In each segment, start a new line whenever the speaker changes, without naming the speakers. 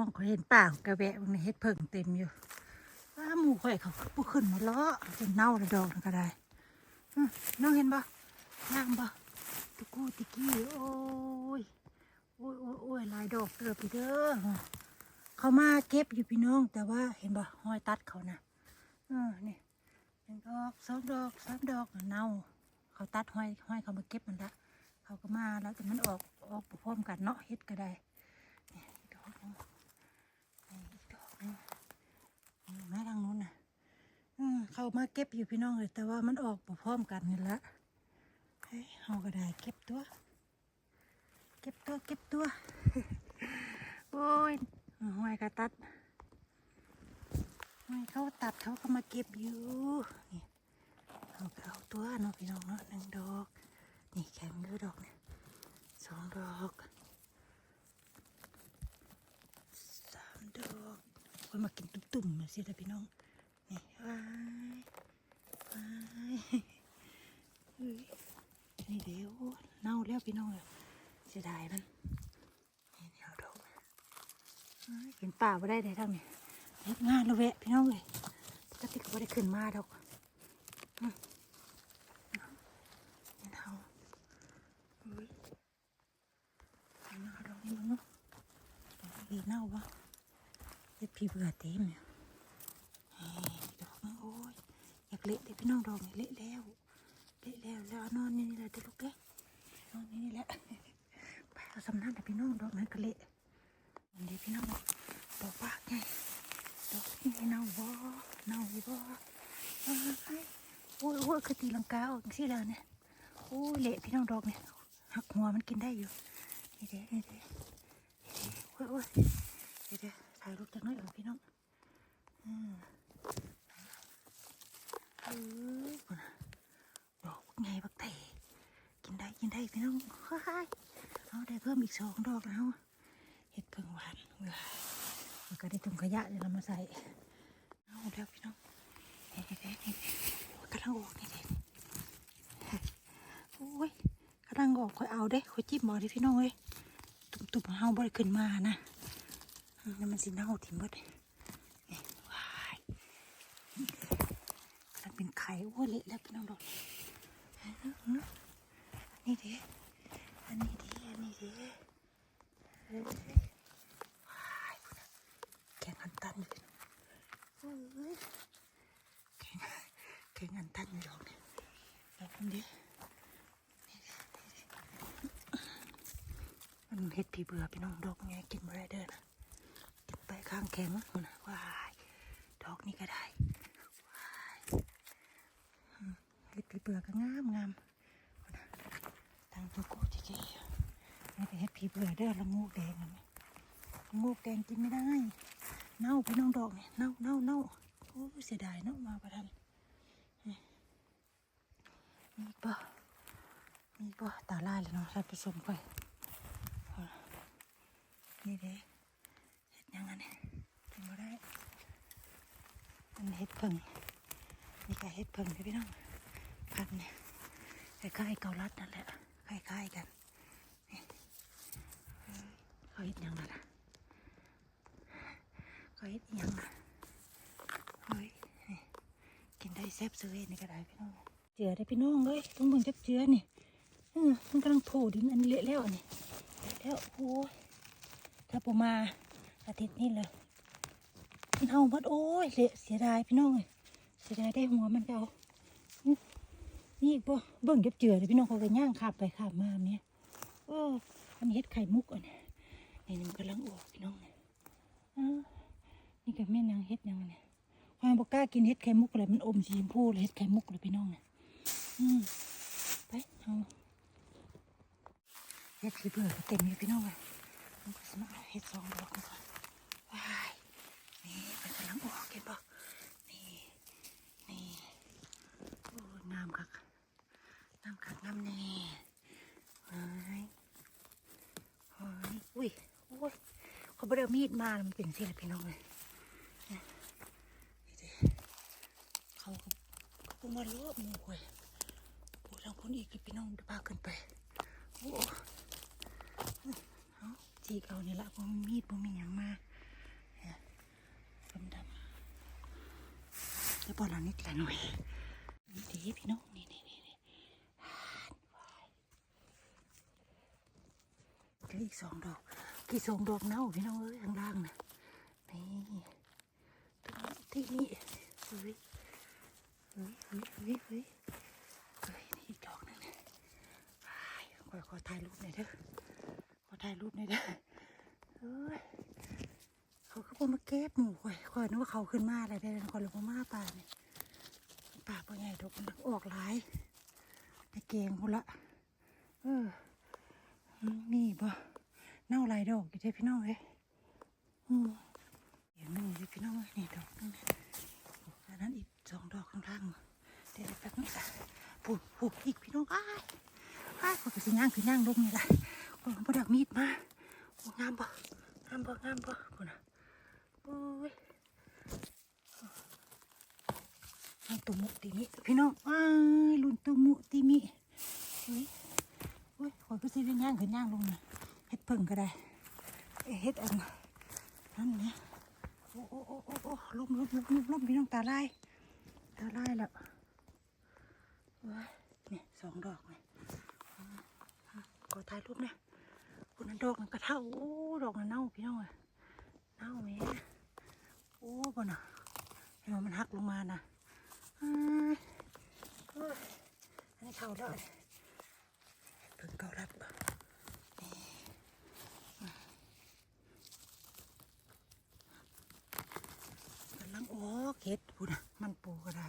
องเขาเห็นป่ากระแวะมันเฮ็ดเพิ่งเต็มอยู่ว่าหมูข่อยเขาปุ๊ขึ้นมาล้อจนเน่าแล้วดอกก็ได้น้องเห็นปะงามปะตุกูติกี้โอ้ยโอ้ยโอ้ยโอ้ยหลายดอกเติบพี่เด้อเขามาเก็บอยู่พี่น้อง แต่ว่าเห็นปะห้อยตัดเขานะเออนี่หนึ่งดอกสองดอกสามดอกเน่าเขาตัดห้อยห้อยเขามาเก็บมันละเขาก็มาแล้วแต่มันออกออกพร้อมกันเนาะเฮ็ดก็ได้นี่อีกดอกหนึงนี่ แม่ทางนู้นน่ะเขามาเก็บอยู่พี่น้องเลยแต่ว่ามันออกพร้อมกันนี่ละเฮ้ยเขาก็ได้เก็บตัว เก็บตัวเก็บตัว โอ้ยห้อยก็ตัดห้อยเขาตัดเขาก็มาเก็บอยู่นี่เขาเอาตัวเนาะพี่น้องเนาะหนึ่งดอก นี่แข็งด้วยดอกเนี่ยสองดอกสามดอก คอยมากินตุ่มๆมาสิท่าพี่น้อง นี่ว้ายว้ายเฮ้ยนี่เดี๋ยวเน่าแล้วพี่น้องเลยเสียดายมันนี่เดี๋ยวดอกว้ายเห็นป่าไม่ได้เลยทั้งนี้เฮ็ดงานแล้วแวะพี่น้องเลยปกติก็ไม่ได้ขึ้นมาดอกอืมเห็นเฮาอุ้ยเอาหน้าดอกนี่มั้งเนาะดอกอีเน่าวะ เฮ็ดพี่เบื่อเต็มเนี่ยเฮ้ยดอกนึงโอ้ยอยากเละเด็พี่น้องดอกนี่เละแล้วเละแล้วแล้วนอนนี่นี่แหละเด็กลูกเด้นอนนี่นี่แหละไปเอาสำนักแต่พี่น้องดอกนั้นก็เละมันดีพี่น้องดอกปากไงดอกนี่เน่าบ่เน่าบ่เอโอ้ยโอ้ยคือตีลังกาออกสิแล้วเนี่ยโอ้ยเละพี่น้องดอกเนี่ยหักหัวมันกินได้อยู่เด้นี่เด้นี่เด้โอ้ยโอ้ยนี่เด้ ถ่ายรูปจังน้อยเออพี่น้องอืมเออพุ่นน่ะดอกไงบักเตกินได้กินได้พี่น้องว้ายเอาได้เพิ่มอีกสองดอกแล้วเห็ดเพิ่งหวานเว้ยแล้วก็ได้ถุงขยะเดี๋ยวเรามาใส่เอาแล้วพี่น้องนี่เด้นี่เด้กำลังออกนี่เด้โอ้ยกำลังออกคอยเอาเด้คอยจิ้มหมอดิพี่น้องเอ้ยตุ่มๆเฮาบ่ได้ขึ้นมานะ อืมแล้วมันสิเน่าถิ่มเบิดนี่ว้ายกำลังเป็นไข่อ้ยเละแล้วพี่น้องดอกนี่ด้อันนี้ด้อันนี้ด้เอ้ยว้ายพุ่นแข่งอันตันอยู่โอ้ยแข่งแข่งอันตันอยู่ดอกเนี่ยดอกนี้มันเฮ็ดผีเบื่อพี่น้องดอกไงกินบ่ได้เด้อนะกินไป ข้างแข็งมันนะว้ายดอกนี้ก็ได้ว้ายอืมเฮ็ดผีเบื่อก็งามงามตั้งตัวโกจิเกนี่ไปเฮ็ดผีเบื่อเด้อละงูกแดงนะงูกแดงกินไม่ได้ เน่าพี่น้องดอกเนี่ยเน่าเน่าเน่าโอ้เสียดายเนาะมาประทันนี่มีป่ะมีป่ะตาลายเลยเนาะใส่ผสมไปนี่เด้เห็ดยังไงเนี่ยกินบ่ได้อัน เห็ดเพิ่งนี่ก็เห็ดเพิ่งพี่น้องพันเนี่ยคล้ายๆเกาลัดนั่นแหละคล้ายๆกันเขาเห็ดยังไงล่ะเขาเห็ดยังล่ะเฮ้ยกินได้แซ่บเสยนี่ก็ได้พี่น้องเจือได้พี่น้องเลยต้องเบิ่งจับเจือนี่เออมันกำลังโผล่ดินอันเละแล้วนนี้เละแล้วโอ้ถ้าผมมาอาทิตย์นี้เลย มันเอาหมดโอ้ยเสียเสียดายพี่น้องเอ้ยเสียดายได้หัวมันก็เอานี่อีกบ่เบิ่งเก็บเจือเลยพี่น้องเขาก็ย่างขับไปขับมาเนี่ยเอออันนี้เฮ็ดไข่มุกอะเนี่ยนี่มันกำลังออกพี่น้องเนี่ยอ้านี่ก็แม่นางเฮ็ดยังเนี่ยความบอกกล้ากินเฮ็ดไข่มุกเลยมันอมสีชมพูเลยเฮ็ดไข่มุกเลยพี่น้องเนี่ยอืมไปเอาเฮ็ดขี้เบื่อเต็มอยู่พี่น้องเลยมันก็สมาเอาเห็ดสองดอกก่อนว้าย นี่มันกำลังออก เห็นปะนี่นี่โอ้งามคักงามคักงามแน่เฮ้ยเฮ้ยอุ้ยโอ้ยเขาไม่ได้เอามีดมามันเป็นสิลยพี่น้องเลยเนี่ดิเขาก็มาลบหมูเว้ยโอ้ยทางคนอีกพี่น้องเดี๋ยวพาขึ้นไปโอ้เอาจีกเอานี่ยละเพราะมีดเพราะมีอย่างมา ช่บอลนิดละหน่อยดีพี่น้องนี่นี่นี่นี่เหลืออีกสองดอกกี่สองดอกเน่าพี่น้องเอ้ยข้างล่างนะนี่ตรงที่นี่เฮ้ยเฮ้ยเฮ้ยเฮ้ยเฮ้ยเฮ้ยนี่อีกดอกนึงนะขอขอถ่ายรูปหน่อยเด้อขอถ่ายรูปหน่อยเด้อเฮ้ย เขาก็บ่มาเก็บหมูข่อยข่อยนึกว่าเขาขึ้นมาอะไรได้ข่อยลงมามาป่าเนี่ยป่าป่าใหญ่ดอกมันออกหลายในเกงคนละเออนี่บ่เน่าลายดอกอยู่เด้พี่น้องเอ้ยอืมอย่างนึงอยู่พี่น้องเอ้ยนี่ดอกนึงอันนั้นอีกสองดอกข้างล่างเดี๋ยวแป๊บนึงจ้ะผูกผูกอีกพี่น้องอ้ายอ้ายข่อยก็สิย่างคือย่างลงนี่แหละข่อยก็บ่ไดเอามีดมาโอ้งามบ่งามบ่งามบ่พุ่นน่ะ ตุมุติมิพี่น้องอ้าลุนตุมุติมิเฮ้ยโอ้ยขอยก็สิเป็นย่างขึ้นย่างลงนะเฮ็ดเพิ่งก็ได้เฮ็ดอันนั่นเนี่ยโอ้โอ้โอ้โอ้โอ้ลมลมลมลมลมพี่น้องตาไลายตาไลายแล้วโอ้ยนี่ยสองดอกนี่ขอถ่ายรูปนะคุณนั้นดอกมันกระเท่าโอ้ดอกมันเน่าพี่น้องอะเน่าแม่โอ้ บ่น่ะเห็นว่ามันหักลงมานะอ่าอันนี้เข้าแล้วเพิ่งเก่ารับนี่กำลังโอ้เข็ดพูนะมันปูก็ได้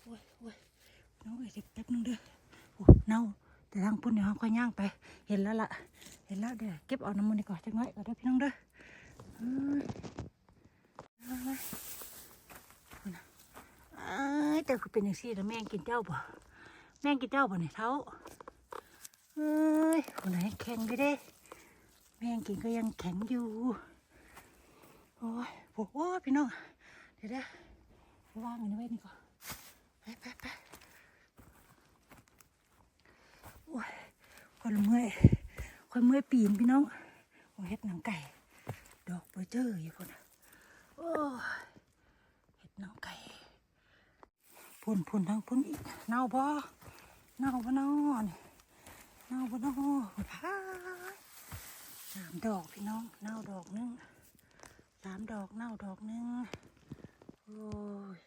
โอ้ยโอ้ยน้องเอ้ยสิแป๊บนึงเด้อโอ้เน่าแต่ทางพุ่นเดี๋ยวเขาค่อยย่างไป เห็นแล้วล่ะ เห็นแล้วเดี๋ยวเก็บเอาน้ำมันดีกว่าจังน้อยก็ได้พี่น้องเด้อ แต่คือเป็นอย่างซี่แล้วแม่งกินเจ้าบ่แม่งกินเจ้าบ่เนี่ยเท้าเอ้ยคนไหนแข็งไปเด้แม่งกินก็ยังแข็งอยู่ โอ้ยโอ้โหพี่น้อง เดี๋ยวเด้อไปวางอันนี้ไว้นี่ก่อน ไปไปไปโอ้ยคนละเมื่อยคอยเมื่อยปีนพี่น้องโอ้เห็ดหนังไก่ ดอกเบอร์เจออยู่คนน่ะโอ้เห็ดหนังไก่พุ่นพุ่นทางพุ่นอีกเน่าบ่เน่าบ่น่านี่เน่าบ่น่าพายสามดอกพี่น้องเน่าดอกหนึงสามดอกเน่าดอกหนึงโอ้ย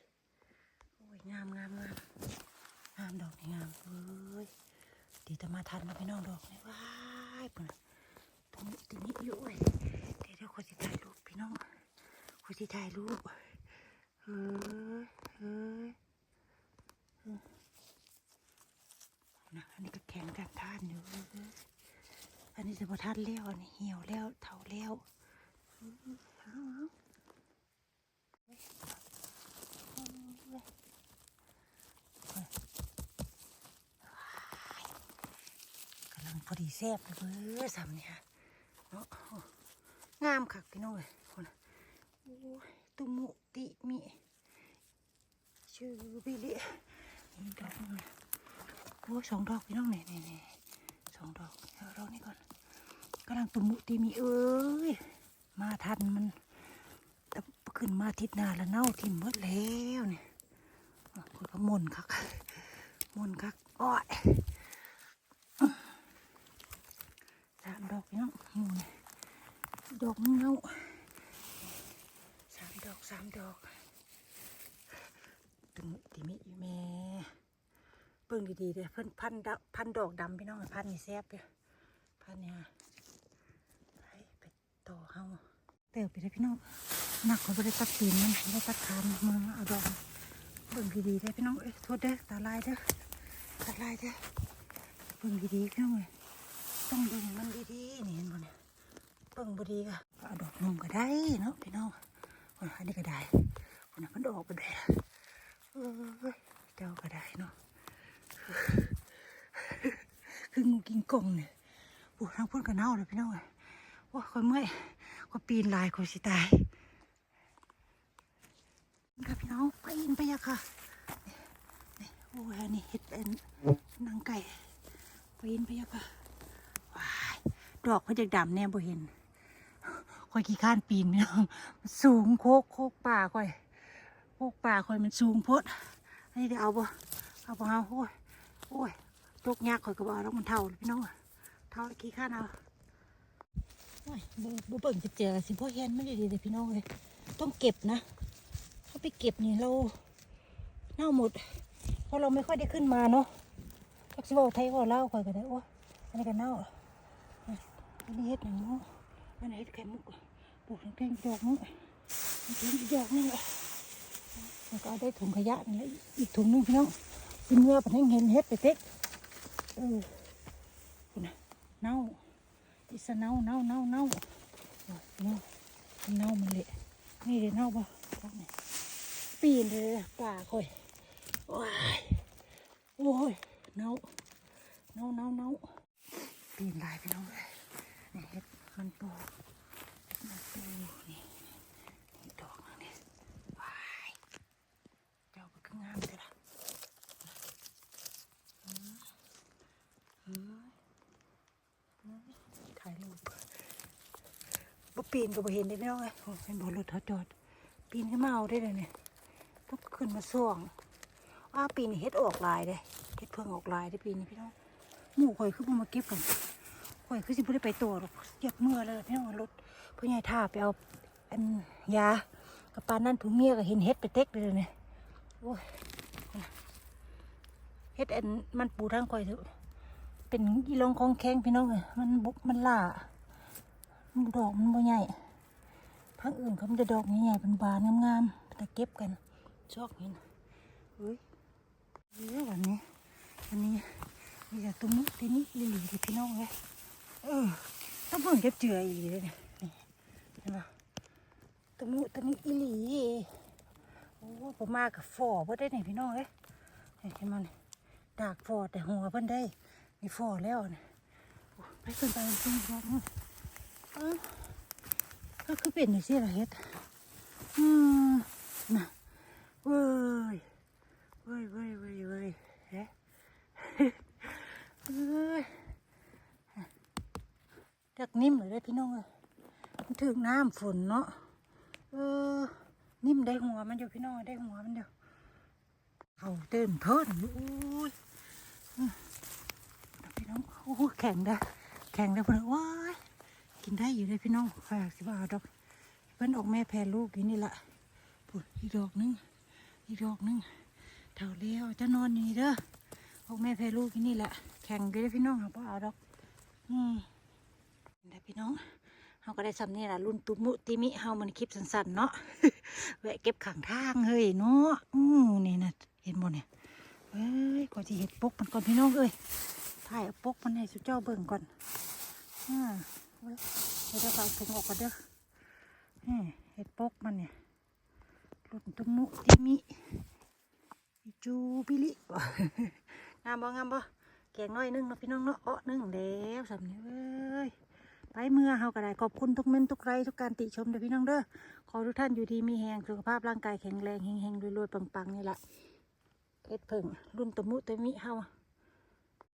โอ้ยงามงามงามงามดอกนี่งามเอ้ยดีแต่มาทันนะพี่น้องดอกนี่ว้ายปุ่นตรงนี้ตรงนี้อยู่เว้ย ดี๋ยวเดี๋ยวขอสิถ่ายรูปพี่น้องขอสิถ่ายรูปเฮ้ยเฮ้ยนะอันนี้ก็แข็งกันทานอยู่อันนี้จะพอทานแล้วอันนี้เหี่ยวแล้วเถาแล้วเฮ้าเอาเฮ้ยเอาเว้ยกำลังพอดีแซ่บเลยสามเนี่ย งามคักพี่น้องเลยคนโอ้ยตุมุติมิชื่อบิลินี่ดอกนึงโอ้สองดอกพี่น้องเนี่ยเนี่ยสองดอกเอาดอกนี้ก่อนกำลังตุมุติมิเอ้ยมาทันมันแต่ขึ้นมาทิศนาแล้วเน่าทิ่มหมดแล้วเนี่ยคนก็มนคักมนคักอ้อยสามดอกพี่น้องมูนี่ ดอกเงาสามดอกสามดอกตึงติมิอยู่แม่เบิ่งดีๆเด้เพิ่นพันดอกพันดอกดำพี่น้องพันนี่แซ่บเด้อพันเนี่ยไปไปต่อเฮาเติบไปเลยพี่น้องหนักเขาไม่ได้ตัดตีนมันไม่ได้ตัดขามนมือเอาดอกเบิ่งดีๆเด้พี่น้องเอ้ยโทษเด้อตาลายเด้อตาลายเด้อเบิ่งดีๆพี่น้องเอ้ยต้องดึงมันดีๆนี่เห็นบ่เนี่ย เบิ่งบดีก็เอาดอกนุ่มก็ได้เนาะพี่น้องคนอันนี้ก็ได้คนน่ะมันออกไปได้เอ้ยเจ้าก็ได้เนาะคืองูกินกงเนี่ยปวดทั้งพุ่นก็เน่าเลยพี่น้องว่าคอยเมื่อยคอยปีนลายคอยสิตายครับพี่น้องปีนไปอะค่ะนี่โอ้ยนนี้เห็ดเป็นนังไก่ปีนไปอะค่ะว้ายดอกเขาจะดำแน่บ่เห็น คอยขี้ข้านปีนพี่น้องมันสูงโคกโคกป่าคอยโคกป่าคอยมันสูงพดอันนี้เดี๋ยวเอาบ่เอาบ่เอาโอ้ยโอ้ยตกยากคอยก็บ่เอาแล้วมันเท่าพี่น้องเท่าขี้ข้านเอาโอ้ยบ่บ่เบิ่งจะเจอสิพ่อเห็นไม่ได้ดีเลยพี่น้องเลยต้องเก็บนะถ้าไปเก็บนี่เราเน่าหมด เพราะเราไม่ค่อยได้ขึ้นมาเนาะจักสิบอกไทยว่าเล่าคอยก็ได้โอ้ยอันนี้ก็เน่าอันนี้เฮ็ดหยังเนาะอันนี้เฮ็ดไข่มุก ปลูกแตงๆดอกนึงแตงๆดอกนึงแล้วก็เอาได้ถุงขยะนี่แหละอีกถุงนึงพี่น้องกินเมื่อปะเห็นเห็นเฮ็ดไปเต็กเออนะเน่าอิสเน่าเน่าเน่าเน่าเน่าเน่ามันเละนี่เลยเน่าบ่ครับนี่ปีนเลยป่าค่อยว้ายโอ้ยเน่าเน่าเน่าเน่าปีนลายพี่น้องเลยเฮ็ดมันปูเฮ็ดมั นี่ดอกนึงนี่วายเจ้าก็คืองามเด้อล่ะเออเออเอถ่ายรูปบ่ปีนก็บ่เห็นได้พี่น้องเอ้ยโอ้เป็นบ่รถเขาจอด ปีนขึ้นมาเอาได้เลยเนี่ยต้องขึ้นมาส่วงอ้าวปีนเฮ็ดออกลายเด้เฮ็ดเพิ่งออกลายได้ปีนี้พี่น้องหมู่ข่อยคือบ่มาเก็บกันข่อยคือสิบ่ได้ไปตัวหรอกเหยียบเมื่อแล้วล่ะพี่น้องรถ พ่อใหญ่ท่าไปเอาอันยากับปานนั้นถุงเมียก็เห็นเฮ็ดไปเต็กเลยเนี่ยโอ้ยเฮ็ดอันมันปูทางคอยเถอเป็นอีลงของแข็งพี่น้องเอ้ยมันบุกมันล่ามันดอกมันบ่ใหญ่พักอื่นเขามันจะดอกใหญ่ๆเป็นบานงามๆแต่เก็บกันชอกนี่นะเฮ้ยเยอะวันนี้วันนี้มีแต่ตุ้มกทีนี้อีลีเลยพี่น้องเลยเออต้องเพิ่งเก็บเจืออีหลีเลยเนี่ย ตุ้มุตัวนี้อีหลีโอ้ผมมากับฟอเพิ่นได้นี่พี่น้องเอ้ยเห็นมันดากฟอแต่หัวเพิ่นได้มีฟอแล้วเนี่ยโอ้ไปขึ้นไปขึ้นไปขึ้นเออก็คือเป็นอย่างนี้ละเฮ็ดอืมน่ะเว้ยเว้ยเว้ยเว้ยเว้ยเฮ้ยจากนิ่มเลยได้พี่น้องเอ้ยถึงน้ำฝนเนาะ นิ่มได้หัวมันอยู่พี่น้องได้หัวมันอยู่เอาเต้นเพิ่นอยู่อุ้ยพี่น้องโอ้แข็งได้แข็งได้พิ่นว้ายกินได้อยู่เลยพี่น้องฝากสิบาทดอกเพิ่นออกแม่แพรลูกอยู่นี่ละปุ๊บอีกดอกหนึงอีกดอกหนึงเท่าเลี้ยวจะนอนอยู่นี่เด้อออกแม่แพรลูกอยู่นี่แหละแข็งอยู่เลยพี่น้องเอาเปล่เอาดอกอืมได้พี่น้อง เฮาก็ได้ซ้ำนี่ล่ะรุ่นตุมุติมิเฮามันคลิปสั้นๆเนาะแวะเก็บขังทางเฮ้ยเนาะอู้นี่นะเห็นบ่เนี่ยเอ้ยก่อนที่เห็ดปกมันก่อนพี่น้องเอ้ยถ่ายเอาปกมันให้สุเจ้าเบิ่งก่อนอ่าเว้ยเดี๋ยวเราถุงออกก่อนเด้อนี่เห็ดปกมันเนี่ยรุ่นตุมุติมิอิจูบิลิงามบ่งามบ่แกงน้อยนึงเนาะพี่น้องเนาะอ้อนึงแล้วสำเนียเอ้ย ไปเมื่อเฮาก็ได้ขอบคุณทุกเม้นทุกไลทุกการติชมเด้อพี่น้องเด้อขอทุกท่านอยู่ดีมีแหงสุขภาพร่างกายแข็งแรงเฮงๆรวยๆปังๆนี่แหละเพชรเพิ่งรุ่นตะมุตะมิเฮา